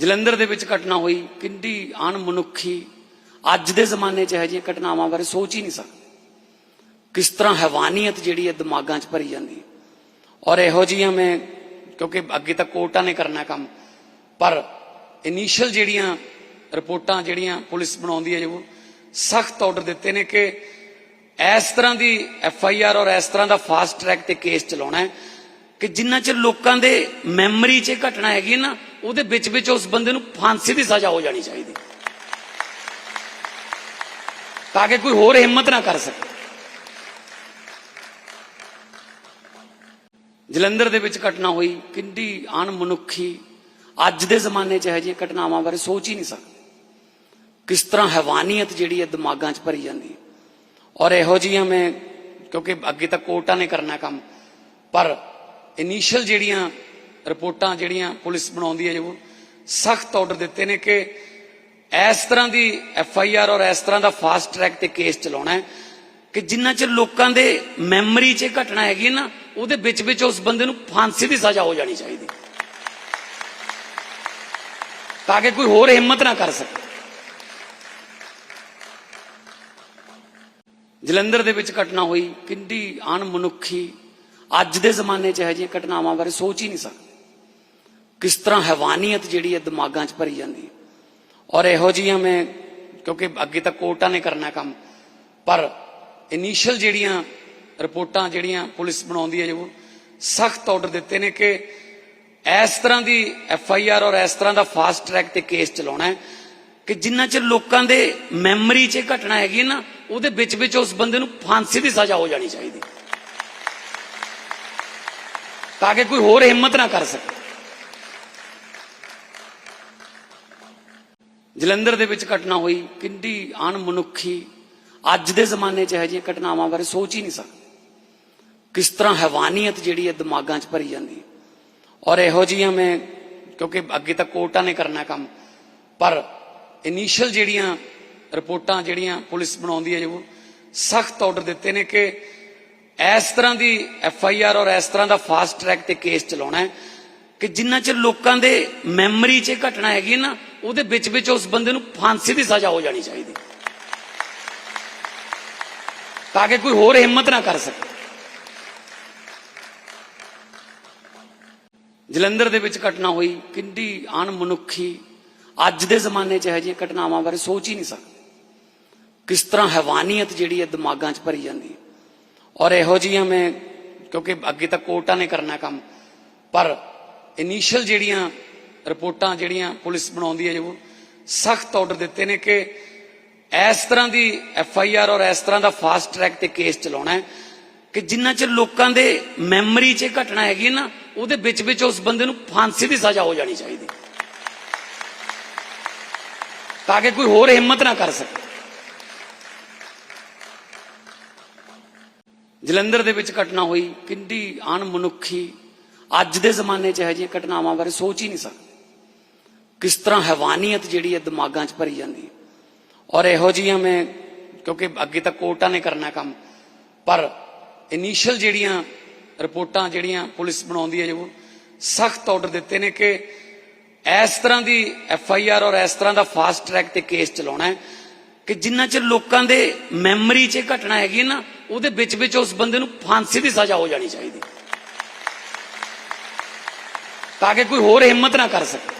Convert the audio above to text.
ਜਲੰਧਰ ਦੇ ਵਿੱਚ ਘਟਨਾ ਹੋਈ ਕਿੰਨੀ ਅਣਮਨੁੱਖੀ, ਅੱਜ ਦੇ ਜ਼ਮਾਨੇ 'ਚ ਇਹ ਜਿਹੀਆਂ ਘਟਨਾਵਾਂ ਬਾਰੇ ਸੋਚ ਹੀ ਨਹੀਂ ਸਕਦੇ। ਕਿਸ ਤਰ੍ਹਾਂ ਹੈਵਾਨੀਅਤ ਜਿਹੜੀ ਹੈ ਦਿਮਾਗਾਂ 'ਚ ਭਰੀ ਜਾਂਦੀ ਹੈ। ਔਰ ਇਹੋ ਜਿਹੀਆਂ ਮੈਂ, ਕਿਉਂਕਿ ਅੱਗੇ ਤਾਂ ਕੋਰਟਾਂ ਨੇ ਕਰਨਾ ਕੰਮ, ਪਰ ਇਨੀਸ਼ੀਅਲ ਜਿਹੜੀਆਂ ਰਿਪੋਰਟਾਂ, ਜਿਹੜੀਆਂ ਪੁਲਿਸ ਬਣਾਉਂਦੀ ਹੈ, ਜੋ ਸਖਤ ਆਰਡਰ ਦਿੱਤੇ ਨੇ ਕਿ ਇਸ ਤਰ੍ਹਾਂ ਦੀ ਐਫ ਆਈ ਆਰ ਔਰ ਇਸ ਤਰ੍ਹਾਂ ਦਾ ਫਾਸਟ ਟਰੈਕ ਤੇ ਕੇਸ ਚਲਾਉਣਾ ਹੈ, ਕਿ ਜਿੰਨਾ ਚਿਰ ਲੋਕਾਂ ਦੇ ਮੈਮਰੀ 'ਚ ਇਹ ਘਟਨਾ ਹੈਗੀ ਹੈ ਨਾ ਉਹਦੇ ਵਿੱਚ ਵਿੱਚ ਉਸ ਬੰਦੇ ਨੂੰ ਫਾਂਸੀ ਦੀ ਸਜ਼ਾ ਹੋ ਜਾਣੀ ਚਾਹੀਦੀ। ਤਾਂ ਕਿ ਕੋਈ ਹੋਰ ਹਿੰਮਤ ਨਾ ਕਰ ਸਕੇ। ਜਲੰਧਰ ਦੇ ਵਿੱਚ ਘਟਨਾ ਹੋਈ ਕਿੰਨੀ ਅਣਮਨੁੱਖੀ ਅੱਜ ਦੇ ਜ਼ਮਾਨੇ 'ਚ ਇਹ ਜਿਹੀਆਂ ਘਟਨਾਵਾਂ ਬਾਰੇ ਸੋਚ ਹੀ ਨਹੀਂ ਸਕਦਾ। ਕਿਸ ਤਰ੍ਹਾਂ ਹੈਵਾਨੀਅਤ ਜਿਹੜੀ ਹੈ ਦਿਮਾਗਾਂ 'ਚ ਭਰੀ ਜਾਂਦੀ ਹੈ। ਔਰ ਇਹੋ ਜਿਹੀਆਂ ਮੈਂ, ਕਿਉਂਕਿ ਅੱਗੇ ਤਾਂ ਕੋਰਟਾਂ ਨੇ ਕਰਨਾ ਕੰਮ, ਪਰ ਇਨੀਸ਼ੀਅਲ ਜਿਹੜੀਆਂ ਰਿਪੋਰਟਾਂ ਜਿਹੜੀਆਂ ਪੁਲਿਸ ਬਣਾਉਂਦੀ ਹੈ ਜੋ ਸਖਤ ਆਰਡਰ ਦਿੱਤੇ ਨੇ ਕਿ ਇਸ ਤਰ੍ਹਾਂ ਦੀ ਐਫ ਆਈ ਆਰ ਔਰ ਇਸ ਤਰ੍ਹਾਂ ਦਾ ਫਾਸਟ ਟਰੈਕ ਤੇ ਕੇਸ ਚਲਾਉਣਾ ਹੈ ਕਿ ਜਿੰਨਾ 'ਚ ਲੋਕਾਂ ਦੇ ਮੈਮਰੀ 'ਚ ਇਹ ਘਟਨਾ ਹੈਗੀ ਹੈ ਨਾ, ਉਹਦੇ ਵਿੱਚ ਵਿੱਚ ਉਸ ਬੰਦੇ ਨੂੰ ਫਾਂਸੀ ਦੀ ਸਜ਼ਾ ਹੋ ਜਾਣੀ ਚਾਹੀਦੀ। ਤਾਂ ਕਿ ਕੋਈ ਹੋਰ ਹਿੰਮਤ ਨਾ ਕਰ ਸਕੇ। ਜਲੰਧਰ ਦੇ ਵਿੱਚ ਘਟਨਾ ਹੋਈ ਕਿੰਨੀ ਅਣਮਨੁੱਖੀ, ਅੱਜ ਦੇ ਜ਼ਮਾਨੇ 'ਚ ਇਹ ਜਿਹੀਆਂ ਘਟਨਾਵਾਂ ਬਾਰੇ ਸੋਚ ਹੀ ਨਹੀਂ ਸਕਦਾ। ਕਿਸ ਤਰ੍ਹਾਂ ਹੈਵਾਨੀਅਤ ਜਿਹੜੀ ਹੈ ਦਿਮਾਗਾਂ 'ਚ ਭਰੀ ਜਾਂਦੀ ਹੈ। ਔਰ ਇਹੋ ਜਿਹੀਆਂ ਮੈਂ, ਕਿਉਂਕਿ ਅੱਗੇ ਤਾਂ ਕੋਰਟਾਂ ਨੇ ਕਰਨਾ ਕੰਮ, ਪਰ ਇਨੀਸ਼ੀਅਲ ਜਿਹੜੀਆਂ ਰਿਪੋਰਟਾਂ, ਜਿਹੜੀਆਂ ਪੁਲਿਸ ਬਣਾਉਂਦੀ ਹੈ, ਜੋ ਸਖਤ ਆਰਡਰ ਦਿੱਤੇ ਨੇ ਕਿ ਇਸ ਤਰ੍ਹਾਂ ਦੀ ਐਫ ਆਈ ਆਰ ਔਰ ਇਸ ਤਰ੍ਹਾਂ ਦਾ ਫਾਸਟ ਟਰੈਕ ਤੇ ਕੇਸ ਚਲਾਉਣਾ ਹੈ ਕਿ ਜਿੰਨਾ 'ਚ ਲੋਕਾਂ ਦੇ ਮੈਮਰੀ 'ਚ ਇਹ ਘਟਨਾ ਹੈਗੀ ਹੈ ਨਾ, ਉਹਦੇ ਵਿੱਚ ਵਿੱਚ ਉਸ ਬੰਦੇ ਨੂੰ ਫਾਂਸੀ ਦੀ ਸਜ਼ਾ ਹੋ ਜਾਣੀ ਚਾਹੀਦੀ। ਤਾਂ ਕਿ ਕੋਈ ਹੋਰ ਹਿੰਮਤ ਨਾ ਕਰ ਸਕੇ। ਜਲੰਧਰ ਦੇ ਵਿੱਚ ਘਟਨਾ ਹੋਈ ਕਿੰਨੀ ਅਣਮਨੁੱਖੀ, ਅੱਜ ਦੇ ਜ਼ਮਾਨੇ 'ਚ ਇਹ ਜਿਹੀਆਂ ਘਟਨਾਵਾਂ ਬਾਰੇ ਸੋਚ ਹੀ ਨਹੀਂ ਸਕਦੇ। ਕਿਸ ਤਰ੍ਹਾਂ ਹੈਵਾਨੀਅਤ ਜਿਹੜੀ ਹੈ ਦਿਮਾਗਾਂ 'ਚ ਭਰੀ ਜਾਂਦੀ ਹੈ। ਔਰ ਇਹੋ ਜਿਹੀਆਂ ਮੈਂ, ਕਿਉਂਕਿ ਅੱਗੇ ਤਾਂ ਕੋਰਟਾਂ ਨੇ ਕਰਨਾ ਕੰਮ, ਪਰ ਇਨੀਸ਼ੀਅਲ ਜਿਹੜੀਆਂ ਰਿਪੋਰਟਾਂ, ਜਿਹੜੀਆਂ ਪੁਲਿਸ ਬਣਾਉਂਦੀ ਹੈ, ਜੋ ਸਖਤ ਆਰਡਰ ਦਿੱਤੇ ਨੇ ਕਿ ਇਸ ਤਰ੍ਹਾਂ ਦੀ ਐਫ ਆਈ ਆਰ ਔਰ ਇਸ ਤਰ੍ਹਾਂ ਦਾ ਫਾਸਟ ਟਰੈਕ ਤੇ ਕੇਸ ਚਲਾਉਣਾ ਹੈ, ਕਿ ਜਿੰਨਾ 'ਚ ਲੋਕਾਂ ਦੇ ਮੈਮਰੀ 'ਚ ਇਹ ਘਟਨਾ ਹੈਗੀ ਹੈ ਨਾ ਉਹਦੇ ਵਿੱਚ ਵਿੱਚ ਉਸ ਬੰਦੇ ਨੂੰ ਫਾਂਸੀ ਦੀ ਸਜ਼ਾ ਹੋ ਜਾਣੀ ਚਾਹੀਦੀ। ਤਾਂ ਕਿ ਕੋਈ ਹੋਰ ਹਿੰਮਤ ਨਾ ਕਰ ਸਕੇ। ਜਲੰਧਰ ਦੇ ਵਿੱਚ ਘਟਨਾ ਹੋਈ ਕਿੰਨੀ ਅਣਮਨੁੱਖੀ ਅੱਜ ਦੇ ਜ਼ਮਾਨੇ 'ਚ ਇਹ ਜਿਹੀਆਂ ਘਟਨਾਵਾਂ ਬਾਰੇ ਸੋਚ ਹੀ ਨਹੀਂ ਸਕਦਾ। ਕਿਸ ਤਰ੍ਹਾਂ ਹੈਵਾਨੀਅਤ ਜਿਹੜੀ ਹੈ ਦਿਮਾਗਾਂ 'ਚ ਭਰੀ ਜਾਂਦੀ ਹੈ। ਔਰ ਇਹੋ ਜਿਹੀਆਂ ਮੈਂ, ਕਿਉਂਕਿ ਅੱਗੇ ਤਾਂ ਕੋਰਟਾਂ ਨੇ ਕਰਨਾ ਕੰਮ, ਪਰ ਇਨੀਸ਼ੀਅਲ ਜਿਹੜੀਆਂ ਰਿਪੋਰਟਾਂ ਜਿਹੜੀਆਂ ਪੁਲਿਸ ਬਣਾਉਂਦੀ ਹੈ ਜੋ ਸਖਤ ਆਰਡਰ ਦਿੱਤੇ ਨੇ ਕਿ ਇਸ ਤਰ੍ਹਾਂ ਦੀ ਐਫ ਆਈ ਆਰ ਔਰ ਇਸ ਤਰ੍ਹਾਂ ਦਾ ਫਾਸਟ ਟਰੈਕ ਤੇ ਕੇਸ ਚਲਾਉਣਾ ਹੈ ਕਿ ਜਿੰਨਾ 'ਚ ਲੋਕਾਂ ਦੇ ਮੈਮਰੀ 'ਚ ਇਹ ਘਟਨਾ ਹੈਗੀ ਹੈ ਨਾ, ਉਹਦੇ ਵਿੱਚ ਵਿੱਚ ਉਸ ਬੰਦੇ ਨੂੰ ਫਾਂਸੀ ਦੀ ਸਜ਼ਾ ਹੋ ਜਾਣੀ ਚਾਹੀਦੀ। ਤਾਂ ਕਿ ਕੋਈ ਹੋਰ ਹਿੰਮਤ ਨਾ ਕਰ ਸਕੇ। ਜਲੰਧਰ ਦੇ ਵਿੱਚ ਘਟਨਾ ਹੋਈ ਕਿੰਨੀ ਅਣਮਨੁੱਖੀ, ਅੱਜ ਦੇ ਜ਼ਮਾਨੇ 'ਚ ਇਹ ਜਿਹੀਆਂ ਘਟਨਾਵਾਂ ਬਾਰੇ ਸੋਚ ਹੀ ਨਹੀਂ ਸਕਦਾ। ਕਿਸ ਤਰ੍ਹਾਂ ਹੈਵਾਨੀਅਤ ਜਿਹੜੀ ਹੈ ਦਿਮਾਗਾਂ 'ਚ ਭਰੀ ਜਾਂਦੀ ਹੈ। ਔਰ ਇਹੋ ਜਿਹੀਆਂ ਮੈਂ, ਕਿਉਂਕਿ ਅੱਗੇ ਤਾਂ ਕੋਰਟਾਂ ਨੇ ਕਰਨਾ ਕੰਮ, ਪਰ ਇਨੀਸ਼ੀਅਲ ਜਿਹੜੀਆਂ ਰਿਪੋਰਟਾਂ, ਜਿਹੜੀਆਂ ਪੁਲਿਸ ਬਣਾਉਂਦੀ ਹੈ, ਜੋ ਸਖਤ ਆਰਡਰ ਦਿੱਤੇ ਨੇ ਕਿ ਇਸ ਤਰ੍ਹਾਂ ਦੀ ਐਫ ਆਈ ਆਰ ਔਰ ਇਸ ਤਰ੍ਹਾਂ ਦਾ ਫਾਸਟ ਟਰੈਕ ਤੇ ਕੇਸ ਚਲਾਉਣਾ ਹੈ ਕਿ ਜਿੰਨਾ 'ਚ ਲੋਕਾਂ ਦੇ ਮੈਮਰੀ 'ਚ ਇਹ ਘਟਨਾ ਹੈਗੀ ਹੈ ਨਾ, ਉਹਦੇ ਵਿੱਚ ਵਿੱਚ ਉਸ ਬੰਦੇ ਨੂੰ ਫਾਂਸੀ ਦੀ ਸਜ਼ਾ ਹੋ ਜਾਣੀ ਚਾਹੀਦੀ। ਤਾਂ ਕਿ ਕੋਈ ਹੋਰ ਹਿੰਮਤ ਨਾ ਕਰ ਸਕੇ।